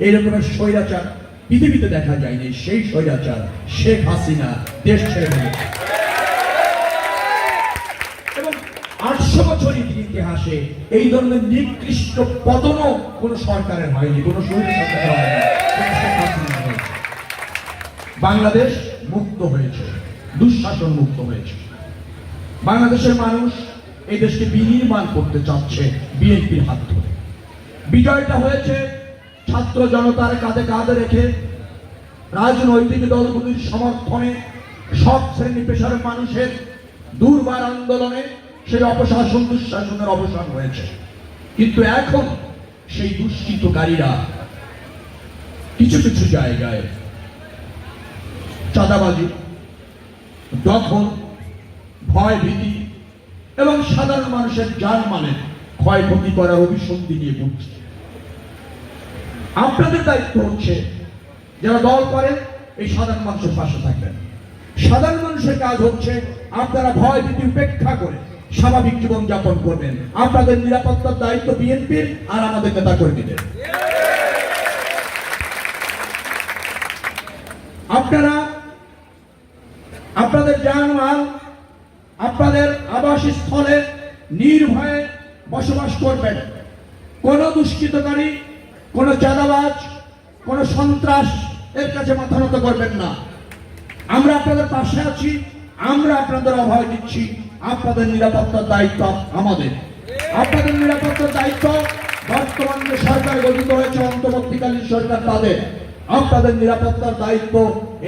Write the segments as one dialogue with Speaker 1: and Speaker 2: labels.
Speaker 1: এই রকমের স্বৈরাচার পৃথিবীতে দেখা যায়নি। সেই স্বৈরাচার শেখ হাসিনা দেশ ছেড়ে এবং আটশো বছর ইতিহাসে এই ধরনের নিকৃষ্ট পতনও কোন সরকারের হয়নি, কোন। বাংলাদেশ মুক্ত হয়েছে, দুঃশাসন মুক্ত হয়েছে। বাংলাদেশের মানুষ এই দেশকে বিনির্মাণ করতে চাচ্ছে বিএনপির হাত ধরে। বিজয়টা হয়েছে ছাত্র জনতার কাঁধে কাঁধে রেখে রাজনৈতিক দলগুলির সমর্থনে সব শ্রেণি পেশার মানুষের দুর্বার আন্দোলনে সেই অপশাসন দুঃশাসনের অবসান হয়েছে। কিন্তু এখন সেই দুষ্কৃতকারীরা কিছু কিছু জায়গায় চাঁদাবাজি, দখল ভয় ভীতি এবং সাধারণ মানুষের জানমালের ক্ষয়ক্ষতি করার অভিসন্ধি নিয়ে ঘুরছে। আপনাদের দায়িত্ব হচ্ছে যারা দল করেন এই সাধারণ মানুষের পাশে থাকবেন। সাধারণ মানুষের কাজ হচ্ছে আপনারা ভয় ভীতি উপেক্ষা করে স্বাভাবিক জীবন যাপন করবেন। আপনাদের নিরাপত্তার দায়িত্ব বিএনপির আর আমাদের নেতা কর্মীদের আপনারা, আপনাদের জানমাল আপনাদের আবাসস্থলে নির্ভয়ে বসবাস করবেন। কোন দুষ্কৃতকারী কোন চাঁদাবাজ, কোন সন্ত্রাস এর কাছে মাথা নত করবেন না। আমরা আপনাদের পাশে আছি, আমরা আপনাদের অভয় দিচ্ছি, আপনাদের নিরাপত্তার দায়িত্ব আমাদের। আপনাদের নিরাপত্তার দায়িত্ব বর্তমান যে সরকার গঠিত হয়েছে, অন্তর্বর্তীকালীন সরকার তাদের। আপনাদের নিরাপত্তার দায়িত্ব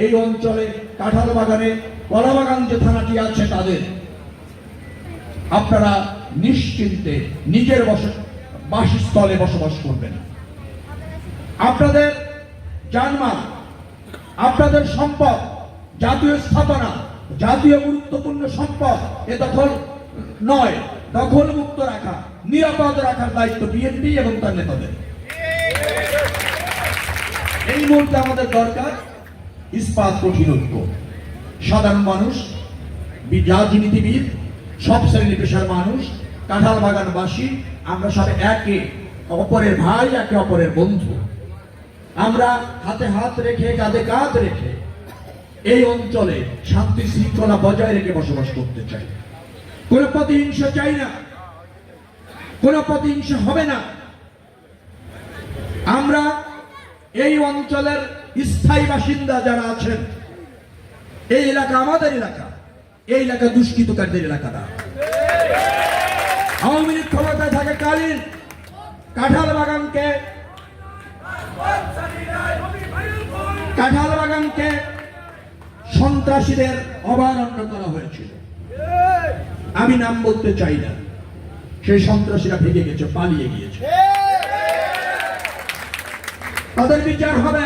Speaker 1: এই অঞ্চলে, কাঁঠাল বাগানে কলা বাগান যে থানাটি আছে তাদের। আপনারা নিশ্চিন্তে নিজের বস, বাসস্থলে বসবাস করবেন। আপনাদের জানমাল, আপনাদের সম্পদ, জাতীয় স্থাপনা, জাতীয় গুরুত্বপূর্ণ সম্পদ এ দখল নয়। দখল মুক্ত রাখা, নিরাপদ রাখার দায়িত্ব বিএনপি এবং তার নেতাদের। এই মুহূর্তে আমাদের দরকার ইস্পাত কঠিন ঐক্য। সাধারণ মানুষ রাজনীতিবিদ সব শ্রেণি পেশার মানুষ, কাঁঠাল বাগানবাসী, আমরা সব একে অপরের ভাই, একে অপরের বন্ধু। আমরা হাতে হাত রেখে, কাঁধে কাঁধ রেখে এই অঞ্চলে শান্তি শৃঙ্খলা বজায় রেখে বসবাস করতে চাই। কোন প্রতিহিংসা চাই না। কোন প্রতিহিংসা হবে না। আমরা এই অঞ্চলের স্থায়ী বাসিন্দা যারা আছেন, এই এলাকা আমাদের এলাকা, এই এলাকা দুষ্কৃতকারীদের এলাকা না। আওয়ামী লীগ ক্ষমতায় থাকে কালীন কাঁঠাল বাগানকে কাঁঠাল বাগানকে সন্ত্রাসীদের অবারণ্য করা হয়েছিল। আমি নাম বলতে চাই না। সেই সন্ত্রাসীরা ভেঙে গেছে, পালিয়ে গিয়েছে। তাদের বিচার হবে।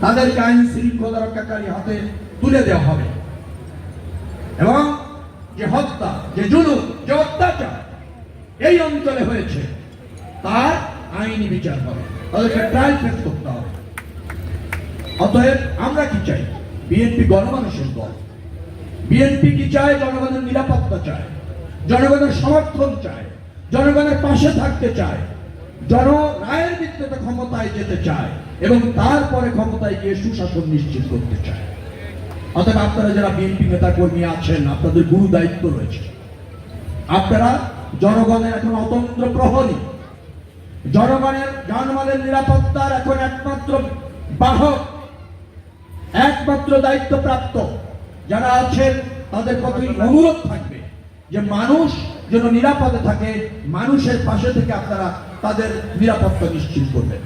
Speaker 1: তাদেরকে আইন শৃঙ্খলা রক্ষাকারী হাতে তুলে দেওয়া হবে। এবং যে হত্যা, যে জুলুম, যে অত্যাচার এই অঞ্চলে হয়েছে, তার আইনি বিচার হবে তাদেরকে ট্রায়াল ফেস করতে হবে। অতএব আমরা কি চাই? বিএনপি গণমানুষের দল। বিএনপি কি চায়? জনগণের নিরাপত্তা চায়। জনগণের সমর্থন চায়। জনগণের পাশে থাকতে চায়। জন রায়ের ভিত্তিতে ক্ষমতায় যেতে চায় এবং তারপরে ক্ষমতায় গিয়ে সুশাসন নিশ্চিত করতে চায়। অতএব আপনারা যারা বিএনপি নেতা কর্মী আছেন, আপনাদের গুরু দায়িত্ব রয়েছে। আপনারা জনগণের এখন অতন্ত্র প্রহরী। জনগণের জানমালের নিরাপত্তার এখন একমাত্র বাহক, একমাত্র দায়িত্ব প্রাপ্ত যারা আছেন, তাদের প্রতি অনুরোধ থাকবে যে মানুষ যেন নিরাপদে থাকে, মানুষের পাশে থেকে আপনারা তাদের নিরাপত্তা নিশ্চিত করবেন।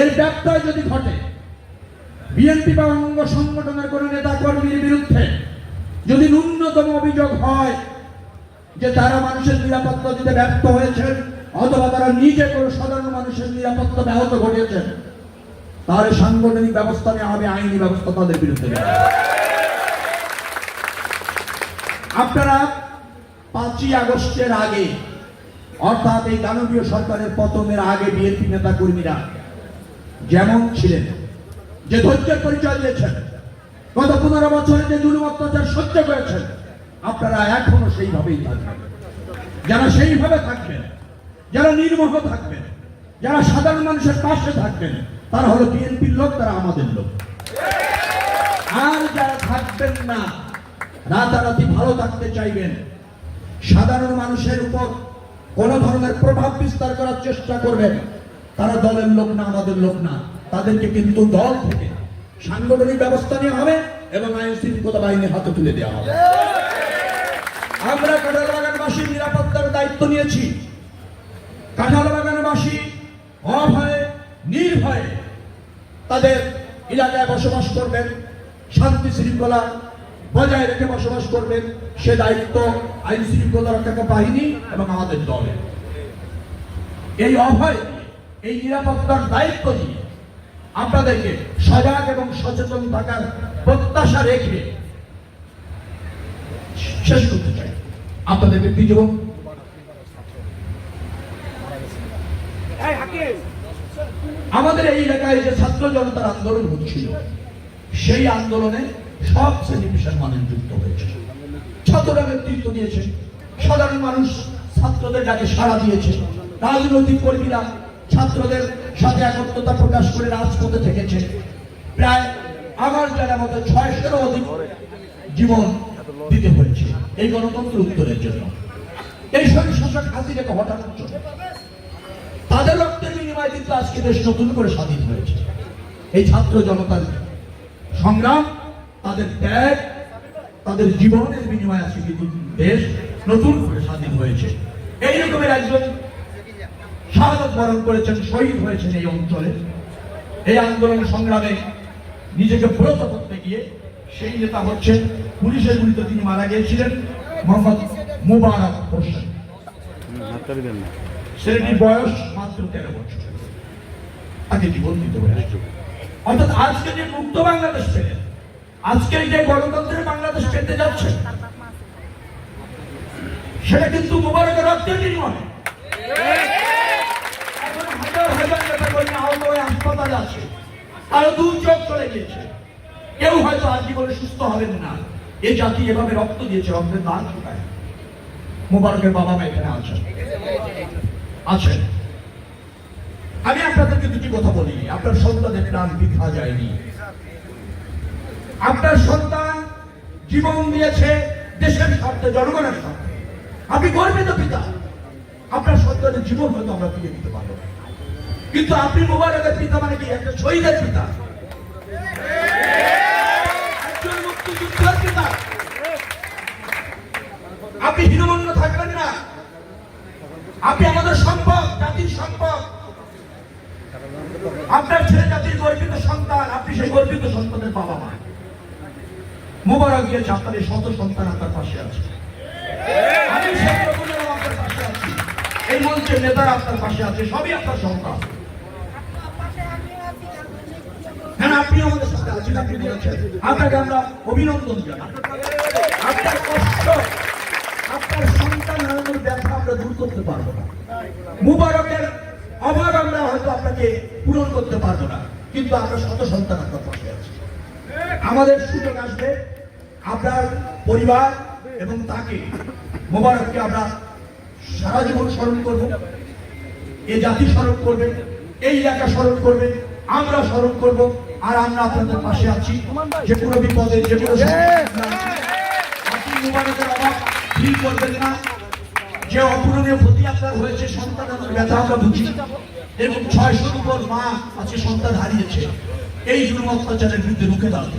Speaker 1: এর ব্যত্যয় যদি ঘটে, বিএনপি বা অঙ্গ সংগঠনের কোন নেতা কর্মীর বিরুদ্ধে যদি ন্যূনতম অভিযোগ হয় যে তারা মানুষের নিরাপত্তা দিতে ব্যর্থ হয়েছেন অথবা তারা নিজে কোনো সাধারণ মানুষের নিরাপত্তা ব্যাহত ঘটিয়েছেন, তাহলে সাংগঠনিক ব্যবস্থা নেওয়া হবে আইনি ব্যবস্থা তাদের বিরুদ্ধে আপনারা পাঁচই আগস্টের আগে, অর্থাৎ এই দানবীয় সরকারের পতনের আগে বিএনপি নেতা কর্মীরা যেমন ছিলেন, যে ধৈর্যের পরিচয় দিয়েছেন, গত পনেরো বছরে যে জুলুম অত্যাচার সহ্য করেছেন, আপনারা এখনও সেইভাবেই থাকবেন। যারা সেইভাবে থাকবেন যারা নির্মোহ থাকবেন, যারা সাধারণ মানুষের পাশে থাকবেন, তারা হলো বিএনপির লোক, তারা আমাদের লোক। আর যারা থাকবেন না, রাতারাতি ভালো থাকতে চাইবেন, সাধারণ মানুষের উপর কোন ধরনের প্রভাব বিস্তার করার চেষ্টা করবেন, তারা দলের লোক না, আমাদের লোক না। তাদেরকে কিন্তু দল থেকে সাংগঠনিক ব্যবস্থা নেওয়া হবে এবং আইন শৃঙ্খলা বাহিনীর হাতে তুলে দেওয়া হবে। আমরা কাঁঠাল বাগানবাসীর নিরাপত্তার দায়িত্ব নিয়েছি। কাঁঠাল বাগানবাসী অভয়ে, নির্ভয়ে তাদের এলাকায় বসবাস করবেন, শান্তি শৃঙ্খলা বজায় রেখে বসবাস করবেন, সে দায়িত্ব আইন শৃঙ্খলা রক্ষাকারী বাহিনী এবং আমাদের দলের এই অভয় এই নিরাপত্তার দায়িত্ব নিয়ে আপনাদেরকে সজাগ এবং সচেতন থাকার প্রত্যাশা রেখে শেষ করতে চাই। আপনাদের ব্যক্তি জীবন আমাদের এই এলাকায় যে ছাত্র জনতার আন্দোলন হচ্ছিল, সেই আন্দোলনে সব শ্রেণি পেশার মানুষ যুক্ত হয়েছে। ছাত্ররা নেতৃত্ব দিয়েছে। সাধারণ মানুষ ছাত্রদের ডাকে সাড়া দিয়েছে। রাজনৈতিক কর্মীরা ছাত্রদের সাথে একত্রতা প্রকাশ করে রাজপথে থেকেছে। প্রায় আমার জানার মতো ছয়শোরও অধিক জীবন দিতে হয়েছে এই গণতন্ত্র উত্তরের জন্য। এই শরীর শাসক হাসিনাকে তাদের রক্তের কিন্তু আজকে দেশ নতুন করে স্বাধীন হয়েছে। এই ছাত্র জনতার সংগ্রাম তাদের ত্যাগ তাদের জীবনের বিনিময়ে আজকে কিন্তু দেশ নতুন করে স্বাধীন হয়েছে। এই রকমের একজন শাহাদত বরণ করেছেন শহীদ হয়েছেন এই অঞ্চলে। এই আন্দোলন সংগ্রামে নিজেকে ব্রত করতে গিয়ে সেই নেতা হচ্ছেন পুলিশের গুলিতে তিনি মারা গিয়েছিলেন মোহাম্মদ মুবারক হোসেন। ছেলেটির বয়স মাত্র তেরো বছর। তাকে দিতে হয়েছে অর্থাৎ আজকে যে মুক্ত বাংলাদেশ পেলেন আজকে যে গণতন্ত্রের বাংলাদেশ পেতে যাচ্ছে, সেটা কিন্তু মোবারকের রক্তের বিনিময়। হয়ে হয়তো সুস্থ না। এই জাতি এভাবে রক্ত রক্তের বাবা এখানে আছেন। আমি আপনাদেরকে দুটি কথা বলি। আপনার সন্তানের প্রাণ বৃথা যায়নি? আপনার সন্তান জীবন দিয়েছে দেশের স্বার্থে, জনগণের স্বার্থে। আপনি গর্বিত পিতা। আপনার সন্তানের জীবন হয়তো আমরা ফিরে দিতে পারব। কিন্তু আপনি মোবারকের পিতা মানে কি? একটা শহীদের পিতা। পিতা। আপনি হীনমন্য থাকবেন না। আপনি আমাদের সম্পদ, জাতির সম্পদ। আপনার ছেলে জাতির গর্বিত সন্তান, আপনি সেই গর্বিত সন্তানের বাবা মা। মোবারক গিয়েছে আপনার এই শত সন্তান আপনার পাশে আছে। আমি আপনার পাশে এই মঞ্চের নেতারা আপনার পাশে আছে, সবই আপনার সন্তান। হ্যাঁ আপনি আমাদের সাথে আছেন, আপনি বলেছেন। আপনাকে আমরা অভিনন্দন জানাই। আপনার কষ্ট, আপনার সন্তান হারানোর ব্যথা আমরা দূর করতে পারব না। মুবারকের অভাব আমরা হয়তো আপনাকে পূরণ করতে পারব না। কিন্তু আমরা শত সন্তান আপনার পাশে আছি। আমাদের সুযোগ আসবে, আপনার পরিবার এবং তাকে মোবারককে আমরা সারা জীবন স্মরণ করব। এ জাতি স্মরণ করবে, এই এলাকা স্মরণ করবে, আমরা স্মরণ করব, আর আমরা আপনাদের পাশে আছি। যে কোনো বিপদে, যে কোনো মোবারকের অভাব ফিল করবেন না। যে অপূরণীয় ক্ষতি আপনার হয়েছে, সন্তানের ব্যথা আমরা বুঝি। এবং ছয়শোর উপর মা আজকে সন্তান হারিয়েছে। এই জুলুম অত্যাচারের বিরুদ্ধে রুখে দাঁড়াতে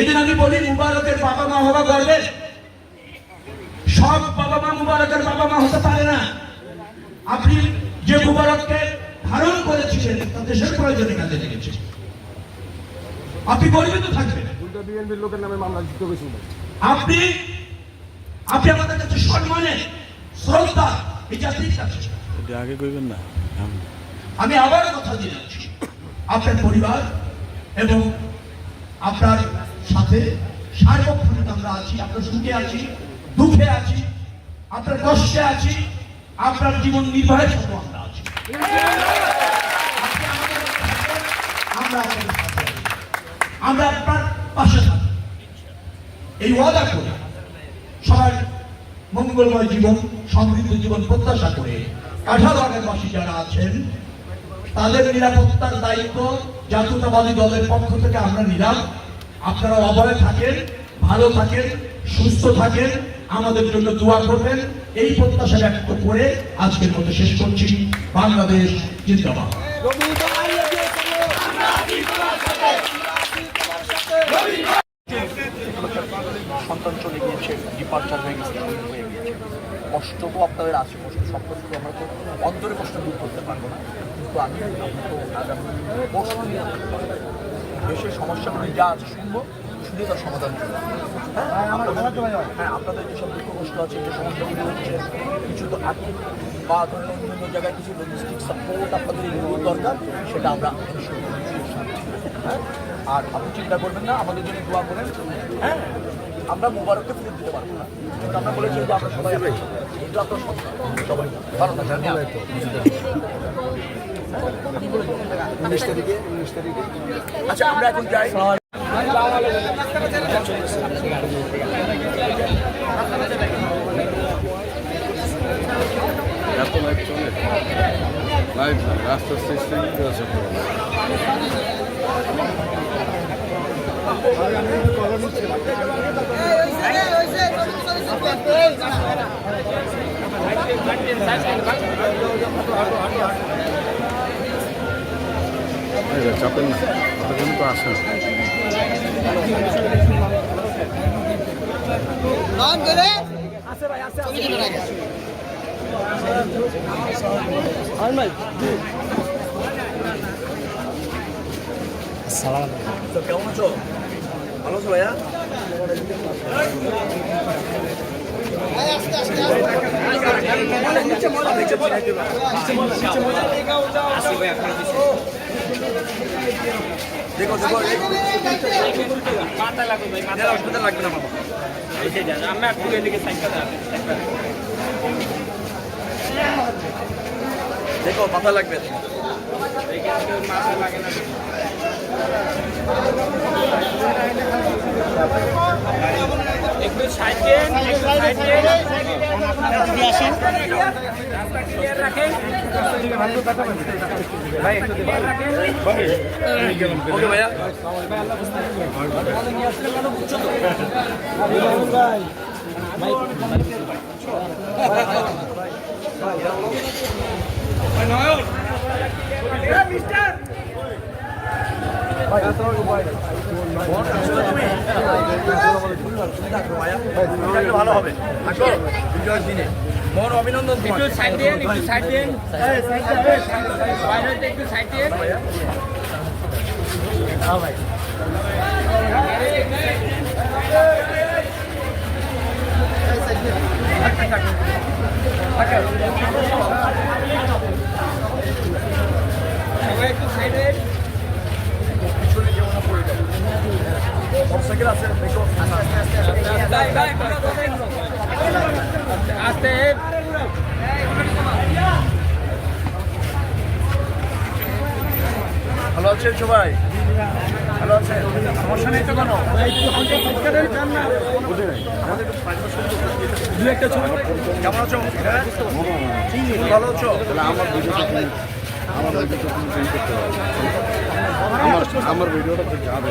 Speaker 1: এই জন্য আমি বলি মুবারকের বাবা মা হওয়া গর্বের। সব বাবা মা মুবারকের বাবা মা হতে পারে না। আপনি যে মুবারককে ধারণ করেছিলেন তা দেশের প্রয়োজনে কাজে লেগেছে। আপনি গর্বিত থাকবেন।
Speaker 2: লোকের নামে মামলা
Speaker 1: আপনি আপনি আমাদের কাছে সম্মানে শ্রদ্ধা এই জাতির কাছে।
Speaker 2: আগে কইবেন না। আমি
Speaker 1: আমি আবার কথা দিয়ে যাচ্ছি। আপনার পরিবার এবং আপনার সাথে সার্বক্ষণিক আমরা আছি, আপনার সুখে আছি, দুঃখে আছি, আপনার কষ্টে আছি, আপনার জীবন নির্বাহের সাথে আমরা আছি। আমরা আপনার পাশে থাকি। এই ওয়াদা করে সবাই মঙ্গলময় জীবন, সমৃদ্ধ জীবন প্রত্যাশা করে কাঁঠাল বাগানবাসী যারা আছেন
Speaker 3: তাদের নিরাপত্তার দায়িত্ব জাতীয়তাবাদী দলের পক্ষ থেকে আমরা নিলাম। আপনারা অভয়ে থাকেন, ভালো থাকেন, সুস্থ থাকেন, আমাদের জন্য দোয়া করবেন। এই প্রত্যাশা ব্যক্ত করে আজকের মতো শেষ করছি। বাংলাদেশ জিন্দাবাদ।
Speaker 1: সন্তান চলে গিয়েছে ডিপার্চার হয়ে গেছে হয়ে গিয়েছে। কষ্ট তো আপনাদের আছে কষ্ট সব কষ্ট আমরা তো অন্তরে কষ্ট দূর করতে পারব না। কিন্তু আমি কষ্ট নিয়ে দেশের সমস্যাগুলো যা আছে শুনব শুনে তার সমাধান করব। হ্যাঁ আপনাদের- হ্যাঁ আপনাদের যেসব দুঃখ কষ্ট আছে যে সমস্যাগুলো হচ্ছে কিছু তো আর্থিক বা ধরেন অন্যান্য জায়গায় কিছু লজিস্টিক সাপোর্ট আপনাদের এগুলো দরকার সেটা আমরা। হ্যাঁ আর আপনি চিন্তা করবেন না আমাদের জন্য দোয়া করেন। হ্যাঁ আমরা মোবারককে ফেরত দিতে পারব না। কিন্তু আমরা বলেছি যে আমরা সবাই আছি কিন্তু আপনার সবাই ভালো না জানি উনিশ তারিখে উনিশ তারিখে। আচ্ছা আমরা এখন যাই।
Speaker 2: এত লাইভ চলে লাইভ রাস্তার সিস্টেম আছে চাপেন না অতক্ষণ তো আসে না
Speaker 1: তো কেমন আছো ভালো আছো ভাইয়া? দেখো দেখো
Speaker 4: মাথা লাগবে। ভাই মাথা
Speaker 1: অসুবিধা লাগবে না বাবা
Speaker 4: এসে যান আমরা একটু এদিকে সাইকেল
Speaker 1: দেখো মাথা
Speaker 4: না ভাই একটু ক্লিয়ার রাখেন
Speaker 1: ওকে ভাইয়া ভালো অভিনন্দন
Speaker 4: একটু সাইড দেন একটু সাইড হইতে একটু সাইড দেন সবাই একটু সাইড দেন
Speaker 1: মোটরসাইকেল আছে দেখো
Speaker 4: আস্তে
Speaker 1: ভালো আছেন সবাই ভালো আছেন সমস্যা নেই তো কোনো বুঝি নাই। আমাদের দু একটা ছবি কেমন আছো হ্যাঁ? ভালো আছো
Speaker 2: আমার ভিডিওটা আমার ভিডিওটা আমার ভিডিওটা যাবে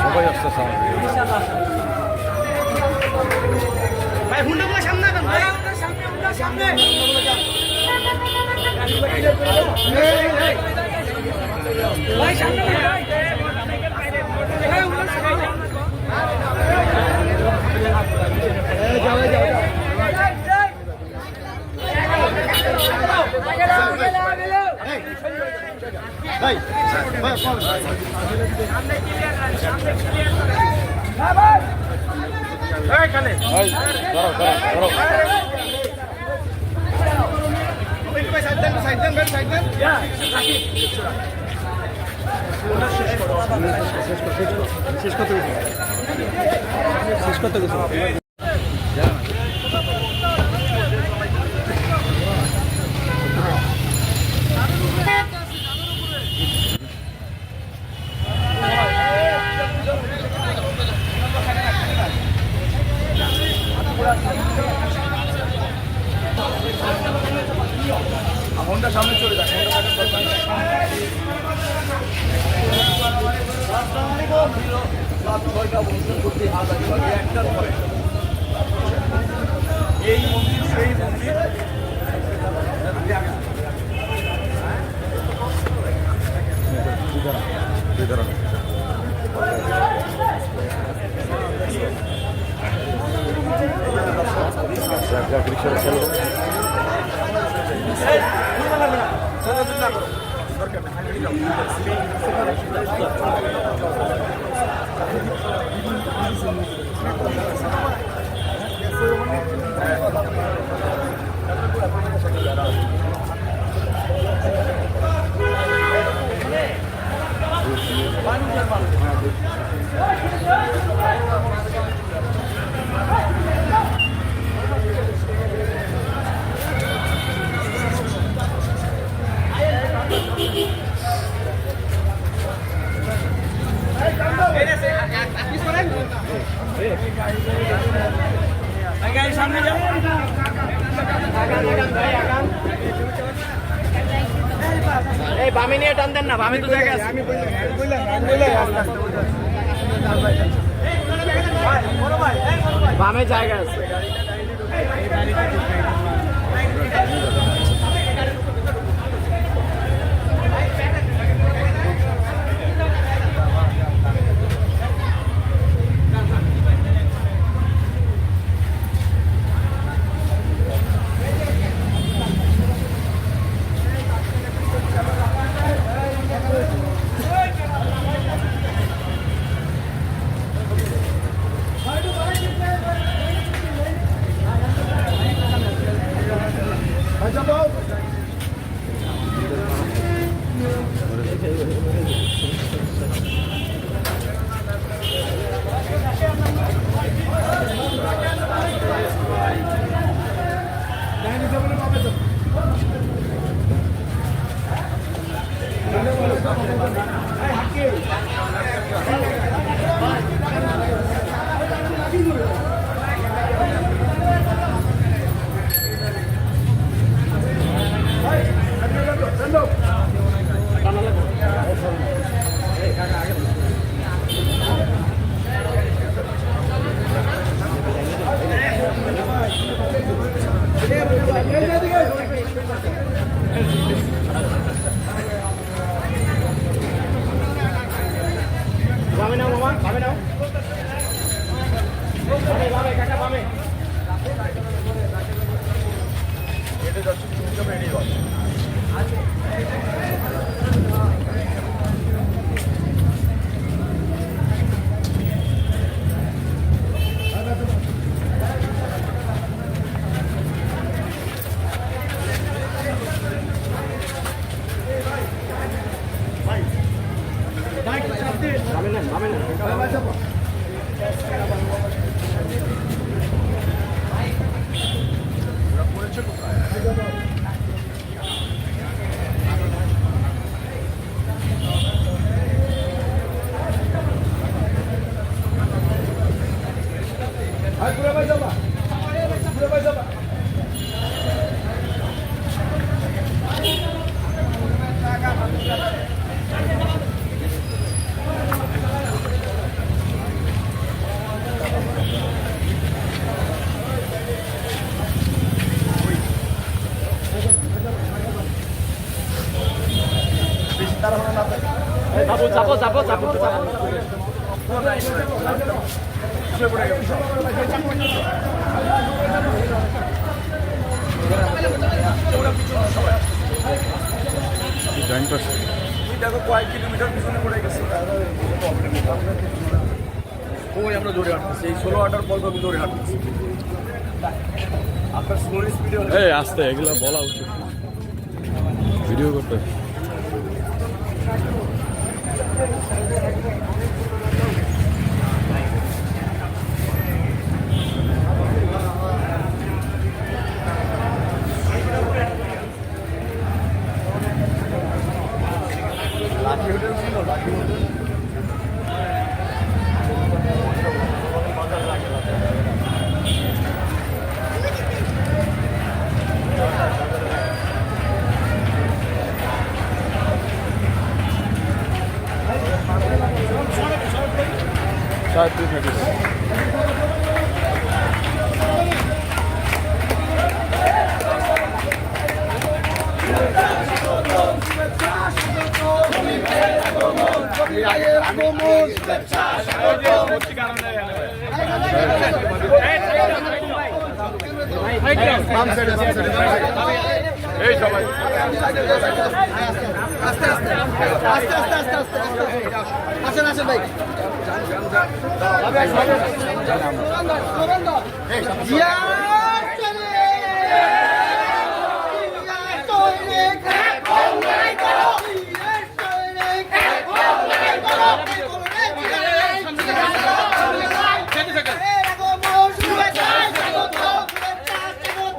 Speaker 2: সবাই আসতেছে
Speaker 5: ভাই হুন্ডাগুলো সামনে আগান ভাই। ভাই ভাই
Speaker 2: দাঁড়াও শেষ করতে গেছি শেষ করতে গেছি
Speaker 1: One, one, one.
Speaker 6: সামনে যাও এই বামে নিয়ে টান দেন না বামে তো জায়গা আছে। বামে জায়গা আছে। চাপো চাপো চাপো চাপো
Speaker 1: দেখো কয়েক কিলোমিটার পিছনে পড়ে গেছে ওই আমরা দৌড়ে হাঁটতেছি এই ষোলো আটার পর আমি দৌড়ে হাঁটতেছি। আপনার স্লো স্পিডে
Speaker 7: এই আস্তে এগুলো বলা উচিত
Speaker 8: ভিডিও করতে
Speaker 2: 有这个工作 ইয়া চলে ইয়া চলে কংলাই করো ইয়া চলে কংলাই করো শুভেচ্ছা স্বাগত শুভেচ্ছা স্বাগত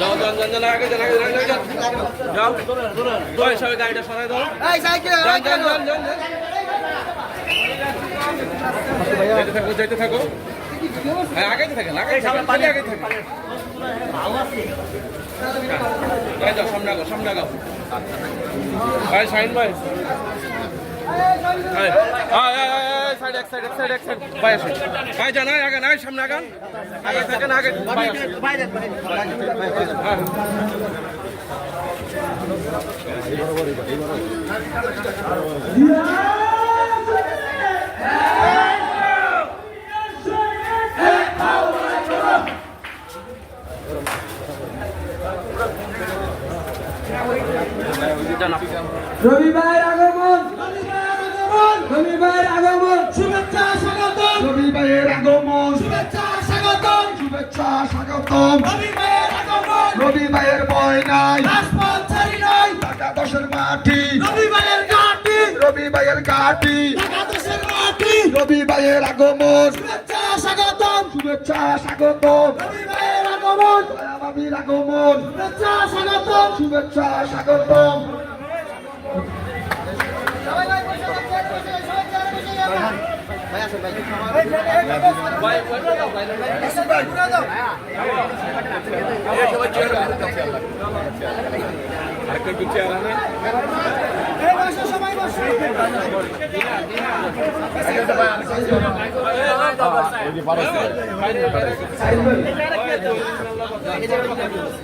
Speaker 9: যাও যান যান যান আগে যান আগে যান আগে যান। যাও। ওই সবাই গাড়িটা সরাই দাও।
Speaker 2: এই সাইকেল
Speaker 9: যান যান যান যান। যাইতে থাকো যাইতে থাকো। হ্যাঁ আগে থাকেন আগে থাকেন পানি আগে থাকেন। সামনে আগো সামনে আগো ভাই শাহিন ভাই। সামনে আগান আগে থাকেন আগে ভাই আসুন। হ্যাঁ
Speaker 10: রবিবার আগমন রবিবার আগমন।
Speaker 11: শুভেচ্ছা স্বাগতম। রবিবারের আগমন। শুভেচ্ছা স্বাগতম। শুভেচ্ছা স্বাগতম। রবিবারের আগমন। রবিবারের ভয় নাই। রাজপথ ছাড়ি নাই। একাদশের মাটি। রবিবারের ঘাটি। রবিবারের ঘাটি। একাদশের মাটি। রবিবারের আগমন। শুভেচ্ছা স্বাগতম। শুভেচ্ছা স্বাগতম। রবিবারের আগমন। আগমন। শুভেচ্ছা স্বাগতম। শুভেচ্ছা স্বাগতম
Speaker 2: ভাই আসেন ভাই
Speaker 9: আরেকটা একটু চেয়ার আনে
Speaker 8: পাঠাইছি পাঠাইছি এই দিনা ভাই
Speaker 2: সামনে থেকে তুলো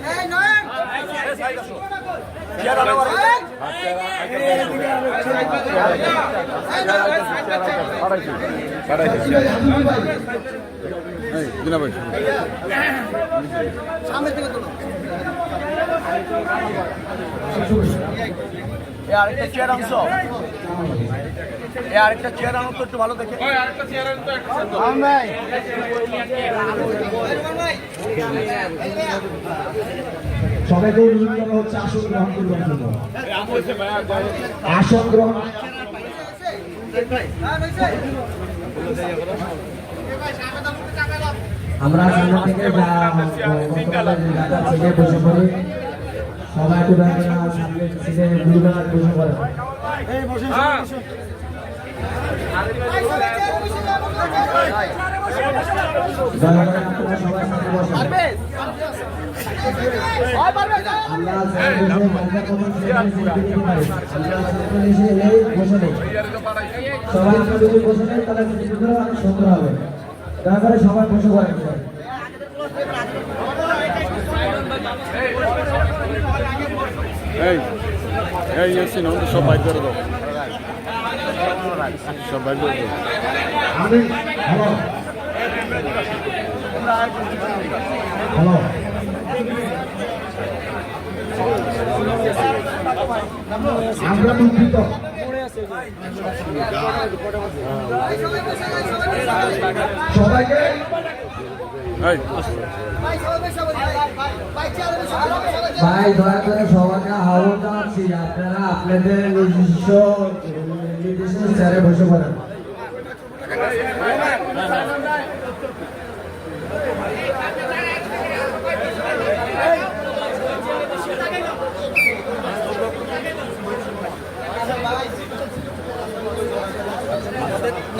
Speaker 1: আরেকটা চেয়ার আনছ এ আরেকটা চেয়ার আনো তো একটু ভালো দেখে।
Speaker 9: ওই আরেকটা চেয়ার আনতো একটা
Speaker 10: সবাইকে অনুরোধ হচ্ছে আসন গ্রহণ করবার জন্য। আসন গ্রহণ আমরা সবাই একটু সবাই বসে সবাই যদি বসে নেই তাহলে সিটগুলো সুন্দর হবে দয়া সবাই
Speaker 2: করে দাও সব
Speaker 1: আমরা দুঃখিত সবাইকে
Speaker 10: ভাই দয়া করে সবাইকে আহ্বান জানাচ্ছি আপনারা আপনাদের নিজস্ব বসে পড়েন।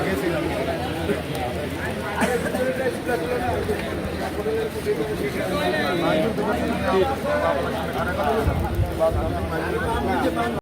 Speaker 12: গেছিলাম